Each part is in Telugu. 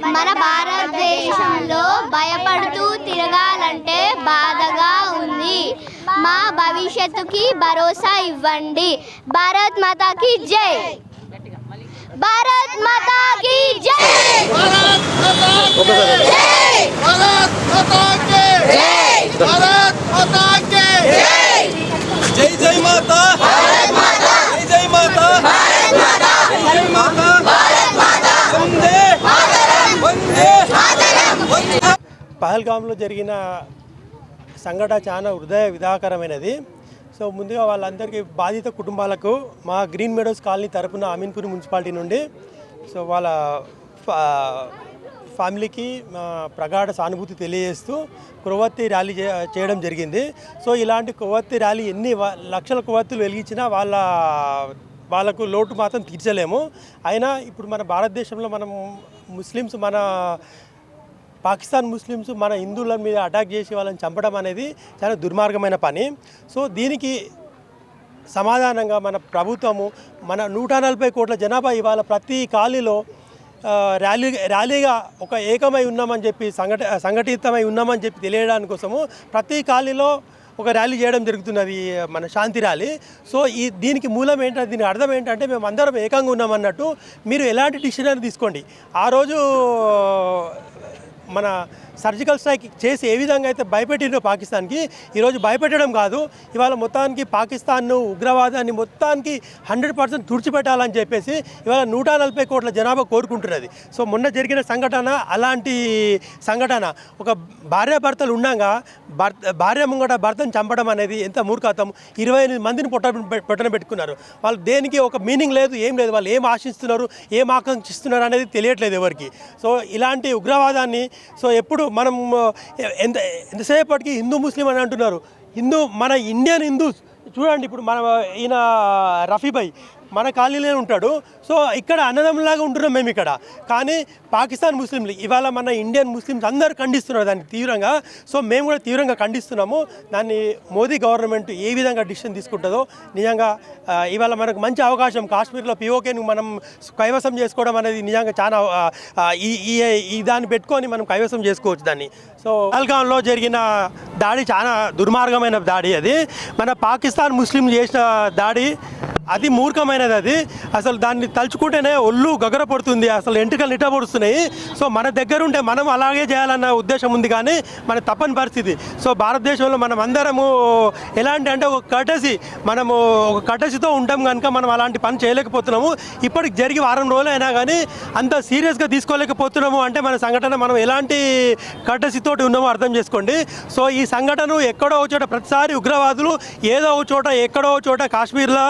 మన భారతదేశంలో భయపడుతూ తిరగాలంటే బాధగా ఉంది. మా భవిష్యత్తుకి భరోసా ఇవ్వండి. భారత్ మాతాకి జై. భారత్ మాతాకి జై. జై జై మాతా. జై జై మాతా. జై జై మాతా. పహల్గామ్లో జరిగిన సంఘటన చాలా హృదయ విధాకరమైనది సో ముందుగా వాళ్ళందరికీ బాధిత కుటుంబాలకు మా గ్రీన్ మెడోస్ కాలనీ తరపున అమీన్పూర్ మున్సిపాలిటీ నుండి సో వాళ్ళ ఫా- ఫ్యామిలీకి ప్రగాఢ సానుభూతి తెలియజేస్తూ కొవ్వొత్తి ర్యాలీ చేయడం జరిగింది. సో ఇలాంటి కొవ్వొత్తి ర్యాలీ ఎన్ని లక్షల కొవ్వొత్తులు వెలిగించినా వాళ్ళ వాళ్ళకు లోటు మాత్రం తీర్చలేము. అయినా ఇప్పుడు మన భారతదేశంలో మనం ముస్లిమ్స్ మన పాకిస్తాన్ ముస్లిమ్స్ మన హిందువుల మీద అటాక్ చేసి వాళ్ళని చంపడం అనేది చాలా దుర్మార్గమైన పని. సో దీనికి సమాధానంగా మన ప్రభుత్వము మన నూట నలభై కోట్ల జనాభా ఇవాళ ప్రతి ఖాళీలో ర్యాలీ ర్యాలీగా ఒక ఏకమై ఉన్నామని చెప్పి సంఘట సంఘటితమై ఉన్నామని చెప్పి తెలియడానికి కోసము ప్రతి ఖాళీలో ఒక ర్యాలీ చేయడం జరుగుతున్నది మన శాంతి ర్యాలీ. సో ఈ దీనికి మూలం ఏంటంటే దీనికి అర్థం ఏంటంటే మేము అందరం ఏకంగా ఉన్నామన్నట్టు మీరు ఎలాంటి డిసిషన్ తీసుకోండి. ఆ రోజు మన సర్జికల్ స్ట్రైక్ చేసి ఏ విధంగా అయితే భయపెట్టిండ్రో పాకిస్తాన్కి ఈరోజు భయపెట్టడం కాదు. ఇవాళ మొత్తానికి పాకిస్తాన్ను ఉగ్రవాదాన్ని మొత్తానికి హండ్రెడ్ పర్సెంట్ తుడిచిపెట్టాలని చెప్పేసి ఇవాళ నూట నలభై కోట్ల జనాభా కోరుకుంటున్నది. సో మొన్న జరిగిన సంఘటన అలాంటి సంఘటన ఒక భార్యాభర్తలు ఉండగా భర్త భార్య ముంగట భర్తను చంపడం అనేది ఎంత మూర్ఖాతం ఇరవై ఎనిమిది మందిని పొట్ట పొట్టన పెట్టుకున్నారు. వాళ్ళు దేనికి ఒక మీనింగ్ లేదు ఏం లేదు. వాళ్ళు ఏం ఆశిస్తున్నారు ఏం ఆకాంక్షిస్తున్నారు అనేది తెలియట్లేదు ఎవరికి. సో ఇలాంటి ఉగ్రవాదాన్ని సో ఎప్పుడు మనం ఎంత ఎంతసేపటికి హిందూ ముస్లిం అని అంటున్నారు? హిందూ మన ఇండియన్ హిందూస్ చూడండి ఇప్పుడు మన ఈయన రఫీభాయ్ మన ఖాళీలోనే ఉంటాడు. సో ఇక్కడ అన్నదమ్ములాగా ఉంటున్నాం మేము ఇక్కడ. కానీ పాకిస్తాన్ ముస్లింలు ఇవాళ మన ఇండియన్ ముస్లిమ్స్ అందరూ ఖండిస్తున్నారు దాన్ని తీవ్రంగా. సో మేము కూడా తీవ్రంగా ఖండిస్తున్నాము. దాన్ని మోదీ గవర్నమెంట్ ఏ విధంగా డిసిషన్ తీసుకుంటుందో నిజంగా ఇవాళ మనకు మంచి అవకాశం. కాశ్మీర్లో పిఓకేని మనం కైవసం చేసుకోవడం అనేది నిజంగా చాలా ఈ ఈ ఈ దాన్ని పెట్టుకొని మనం కైవసం చేసుకోవచ్చు దాన్ని. సో పహల్గాంలో జరిగిన దాడి చాలా దుర్మార్గమైన దాడి అది. మన పాకిస్తాన్ ముస్లింలు చేసిన దాడి అది మూర్ఖమైనది అది. అసలు దాన్ని తలుచుకుంటేనే ఒళ్ళు గగర పడుతుంది అసలు ఎంటుకలు నిట్టబడుతున్నాయి సో మన దగ్గర ఉంటే మనం అలాగే చేయాలన్న ఉద్దేశం ఉంది కానీ మన తప్పని పరిస్థితి. సో భారతదేశంలో మనం అందరము ఎలాంటి అంటే ఒక కటసి మనము ఒక కటసితో ఉంటాం కనుక మనం అలాంటి పని చేయలేకపోతున్నాము. ఇప్పటికి జరిగి వారం రోజులు అయినా కానీ అంత సీరియస్గా తీసుకోలేకపోతున్నాము అంటే మన సంఘటన మనం ఎలాంటి కటసితోటి ఉన్నామో అర్థం చేసుకోండి. సో ఈ సంఘటన ఎక్కడో చోట ప్రతిసారి ఉగ్రవాదులు ఏదో ఒక చోట ఎక్కడో చోట కాశ్మీర్లో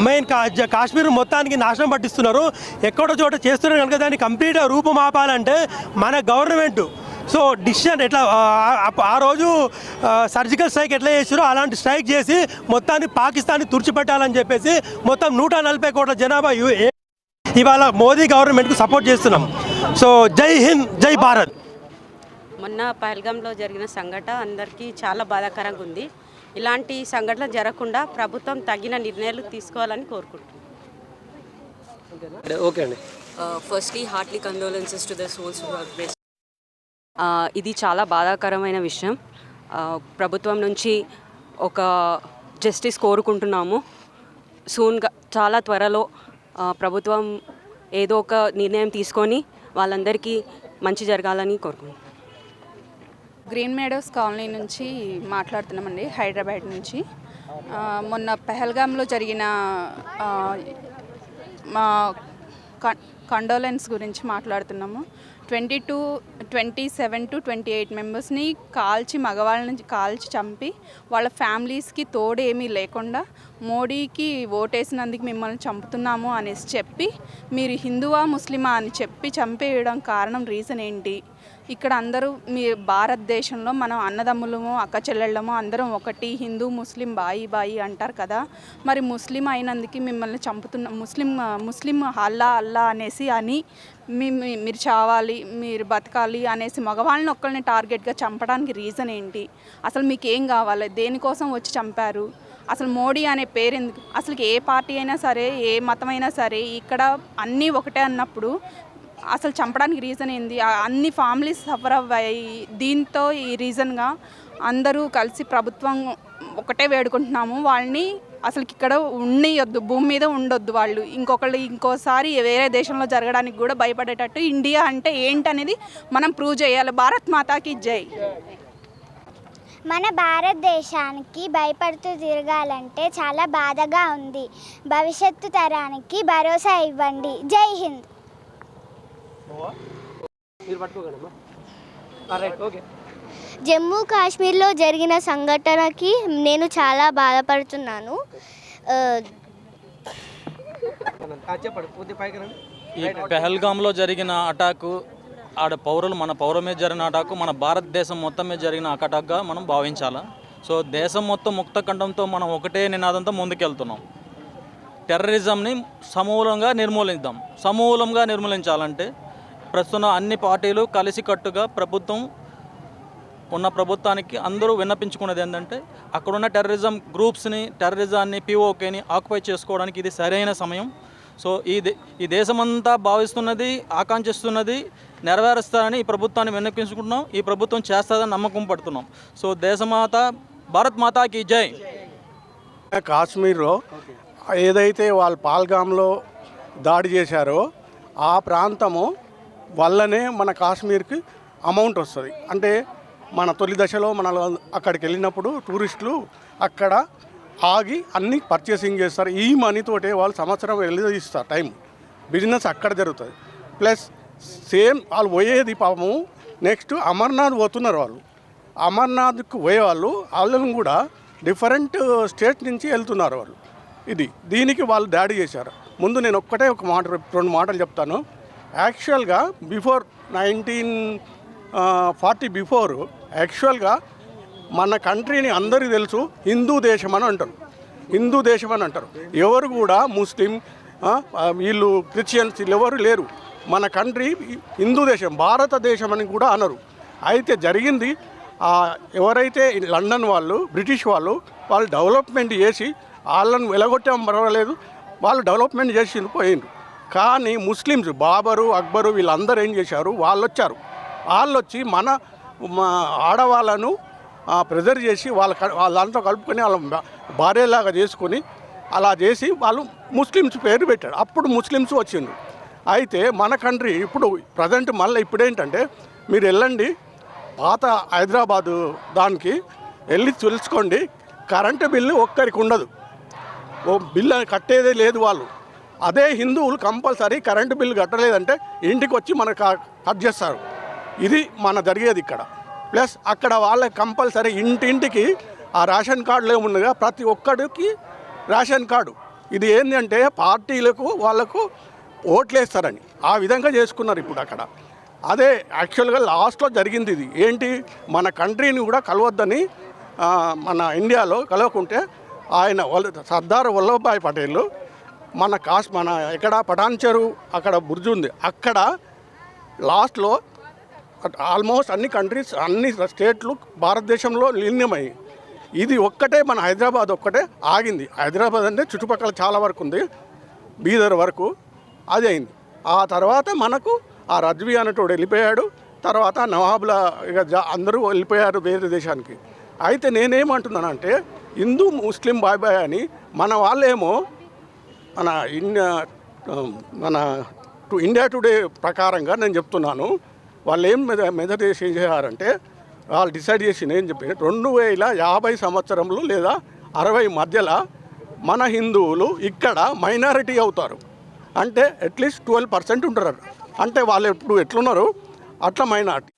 మెయిన్ కా కాశ్మీర్ మొత్తానికి నాశనం పట్టిస్తున్నారు. ఎక్కడో చోట చేస్తున్నారు కనుక దాన్ని కంప్లీట్గా రూపం ఆపాలంటే మన గవర్నమెంట్. సో డిసిషన్ ఎట్లా ఆ, రోజు సర్జికల్ స్ట్రైక్ ఎట్లా చేసారో అలాంటి స్ట్రైక్ చేసి మొత్తాన్ని పాకిస్తాన్ని తుడిచిపెట్టాలని చెప్పేసి మొత్తం నూట నలభై కోట్ల జనాభా ఇవాళ మోదీ గవర్నమెంట్కు సపోర్ట్ చేస్తున్నాం. సో జై హింద్ జై భారత్. మొన్న పహల్గాంలో జరిగిన సంఘటన అందరికీ చాలా బాధాకరంగా ఉంది. ఇలాంటి సంఘటనలు జరగకుండా ప్రభుత్వం తగిన నిర్ణయాలు తీసుకోవాలని కోరుకుంటున్నాను ఓకే అండి. Have been. Uh, ఇది చాలా బాధాకరమైన విషయం. Uh, ప్రభుత్వం నుంచి ఒక జస్టిస్ కోరుకుంటున్నాము. సూన్గా చాలా త్వరలో uh, ప్రభుత్వం ఏదో ఒక నిర్ణయం తీసుకొని వాళ్ళందరికీ మంచి జరగాలని కోరుకుంటున్నాం. గ్రీన్ మేడోస్ కాలనీ నుంచి మాట్లాడుతున్నామండి హైదరాబాద్ నుంచి. మొన్న పెహల్గాంలో జరిగిన మా కండోలెన్స్ గురించి మాట్లాడుతున్నాము. Twenty two twenty seven to twenty eight మెంబర్స్ని కాల్చి మగవాళ్ళని కాల్చి చంపి వాళ్ళ ఫ్యామిలీస్కి తోడు ఏమీ లేకుండా మోడీకి ఓటేసినందుకు మిమ్మల్ని చంపుతున్నాము అనేసి చెప్పి మీరు హిందువా ముస్లిమా అని చెప్పి చంపేయడం కారణం రీజన్ ఏంటి? ఇక్కడ అందరూ మీ భారతదేశంలో మనం అన్నదమ్ములము అక్క చెల్లెళ్ళము అందరం ఒకటి హిందూ ముస్లిం బాయి బాయి అంటారు కదా. మరి ముస్లిం అయినందుకు మిమ్మల్ని చంపుతున్న ముస్లిం ముస్లిం అల్లా అల్లా అనేసి అని మీ మీరు చావాలి మీరు బతకాలి అనేసి మగవాళ్ళని ఒక్కరిని టార్గెట్గా చంపడానికి రీజన్ ఏంటి? అసలు మీకు ఏం కావాలి? దేనికోసం వచ్చి చంపారు? అసలు మోడీ అనే పేరు ఎందుకు? అసలు ఏ పార్టీ అయినా సరే ఏ మతం అయినా సరే ఇక్కడ అన్నీ ఒకటే అన్నప్పుడు అసలు చంపడానికి రీజన్ ఏంది? అన్ని ఫ్యామిలీస్ సఫర్ అవ్వాయి. దీంతో ఈ రీజన్గా అందరూ కలిసి ప్రభుత్వం ఒకటే వేడుకుంటున్నాము. వాళ్ళని అసలు ఇక్కడ ఉండేయొద్దు భూమి మీద ఉండొద్దు వాళ్ళు. ఇంకొకళ్ళు ఇంకోసారి వేరే దేశంలో జరగడానికి కూడా భయపడేటట్టు ఇండియా అంటే ఏంటనేది మనం ప్రూవ్ చేయాలి. భారత్ మాతాకి జై. మన భారతదేశానికి భయపడుతూ తిరగాలంటే చాలా బాధగా ఉంది. భవిష్యత్తు తరానికి భరోసా ఇవ్వండి. జై హింద్. జమ్మూ కాశ్మీర్లో జరిగిన సంఘటనకి నేను చాలా బాధపడుతున్నాను. ఈ పెహల్గాంలో జరిగిన అటాకు ఆడ పౌరులు మన పౌర మీద జరిగిన అటాకు మన భారతదేశం మొత్తం మీద జరిగిన అటాక్గా మనం భావించాలా? సో దేశం మొత్తం ముక్త కంఠంతో మనం ఒకటే నినాదంతో ముందుకెళ్తున్నాం. టెర్రరిజంని సమూలంగా నిర్మూలిద్దాం. సమూలంగా నిర్మూలించాలంటే ప్రస్తుతం అన్ని పార్టీలు కలిసికట్టుగా ప్రభుత్వం ఉన్న ప్రభుత్వానికి అందరూ విన్నపించుకున్నది ఏంటంటే అక్కడున్న టెర్రరిజం గ్రూప్స్ని టెర్రరిజాన్ని పిఓకేని ఆక్యుపై చేసుకోవడానికి ఇది సరైన సమయం. సో ఈ దే ఈ దేశమంతా భావిస్తున్నది ఆకాంక్షిస్తున్నది నెరవేరుస్తారని ఈ ప్రభుత్వాన్ని విన్నపించుకుంటున్నాం. ఈ ప్రభుత్వం చేస్తుందని నమ్మకం పడుతున్నాం. సో దేశమాత భారత్ మాతాకి జై. కాశ్మీర్లో ఏదైతే వాళ్ళు పాల్గామ్లో దాడి చేశారో ఆ ప్రాంతము వల్లనే మన కాశ్మీర్కి అమౌంట్ వస్తుంది. అంటే మన తొలి దశలో మన అక్కడికి వెళ్ళినప్పుడు టూరిస్టులు అక్కడ ఆగి అన్ని పర్చేసింగ్ చేస్తారు. ఈ మనీతోటే వాళ్ళు సంవత్సరం వెళ్ళి ఇస్తారు టైం. బిజినెస్ అక్కడ జరుగుతుంది. ప్లస్ సేమ్ వాళ్ళు పోయేది పాపము నెక్స్ట్ అమర్నాథ్ పోతున్నారు వాళ్ళు. అమర్నాథ్కి పోయే వాళ్ళు వాళ్ళని కూడా డిఫరెంట్ స్టేట్ నుంచి వెళ్తున్నారు వాళ్ళు. ఇది దీనికి వాళ్ళు దాడి చేశారు. ముందు నేను ఒక్కటే ఒక మాట రెండు మాటలు చెప్తాను. యాక్చువల్గా బిఫోర్ నైన్టీన్ ఫార్టీ బిఫోర్ యాక్చువల్గా మన కంట్రీని అందరికీ తెలుసు హిందూ దేశం అని అంటారు. హిందూ దేశం అని అంటారు. ఎవరు కూడా ముస్లిం వీళ్ళు క్రిస్టియన్స్ వీళ్ళు ఎవరు లేరు. మన కంట్రీ హిందూ దేశం భారతదేశం అని కూడా అనరు. అయితే జరిగింది ఎవరైతే లండన్ వాళ్ళు బ్రిటిష్ వాళ్ళు వాళ్ళు డెవలప్మెంట్ చేసి వాళ్ళను వెలగొట్టాం పర్వాలేదు వాళ్ళు డెవలప్మెంట్ చేసి పోయిండ్రు. కానీ ముస్లిమ్స్ బాబరు అక్బరు వీళ్ళందరూ ఏం చేశారు? వాళ్ళు వచ్చారు వాళ్ళు వచ్చి మన మా ఆడవాళ్ళను ప్రెజర్ చేసి వాళ్ళ వాళ్ళంతా కలుపుకొని వాళ్ళ భార్యలాగా చేసుకొని అలా చేసి వాళ్ళు ముస్లిమ్స్ పేరు పెట్టారు. అప్పుడు ముస్లిమ్స్ వచ్చిండ్రు. అయితే మన కంట్రీ ఇప్పుడు ప్రజెంట్ మళ్ళీ ఇప్పుడేంటంటే మీరు వెళ్ళండి పాత హైదరాబాదు దానికి వెళ్ళి తెలుసుకోండి కరెంటు బిల్లు ఒక్కరికి ఉండదు. ఓ బిల్లు కట్టేదే లేదు వాళ్ళు. అదే హిందువులు కంపల్సరీ కరెంటు బిల్లు కట్టలేదంటే ఇంటికి వచ్చి మనకు క- కట్ చేస్తారు. ఇది మన జరిగేది ఇక్కడ. ప్లస్ అక్కడ వాళ్ళకి కంపల్సరీ ఇంటింటికి ఆ రేషన్ కార్డులో ఏముండగా ప్రతి ఒక్కడికి రేషన్ కార్డు. ఇది ఏంటంటే పార్టీలకు వాళ్ళకు ఓట్లేస్తారని. ఆ విధంగా చేసుకున్నారు ఇప్పుడు అక్కడ. అదే యాక్చువల్గా లాస్ట్లో జరిగింది ఇది. ఏంటి? మన కంట్రీని కూడా కలవద్దని మన ఇండియాలో కలవకుంటే ఆయన వల్ల సర్దార్ వల్లభాయ్ పటేల్ మన కాస్ మన ఎక్కడ పటాన్ చెరువు అక్కడ బుర్జు ఉంది. అక్కడ లాస్ట్లో ఆల్మోస్ట్ అన్ని కంట్రీస్ అన్ని స్టేట్లు భారతదేశంలో లీనమయ్యి ఇది ఒక్కటే మన హైదరాబాద్ ఒక్కటే ఆగింది. హైదరాబాద్ అంటే చుట్టుపక్కల చాలా వరకు ఉంది. బీదర్ వరకు అది అయింది. ఆ తర్వాత మనకు ఆ రజ్వి అనేటోడు వెళ్ళిపోయాడు. తర్వాత నవాబుల ఇక అందరూ వెళ్ళిపోయారు వేరే దేశానికి. అయితే నేనేమంటున్నానంటే హిందూ ముస్లిం బాయ్ బాయ్ అని మన వాళ్ళేమో మన ఇండియా మన టు ఇండియా టుడే ప్రకారంగా నేను చెప్తున్నాను. వాళ్ళు ఏం మెద మెదడు చేసి ఏం చేశారంటే వాళ్ళు డిసైడ్ చేసి నేను చెప్పి రెండు వేల యాభై సంవత్సరంలో లేదా అరవై మధ్యలో మన హిందువులు ఇక్కడ మైనారిటీ అవుతారు. అంటే అట్లీస్ట్ ట్వెల్వ్ పర్సెంట్ ఉంటారు. అంటే వాళ్ళు ఎప్పుడు ఎట్లున్నారు? అట్లా మైనార్టీ.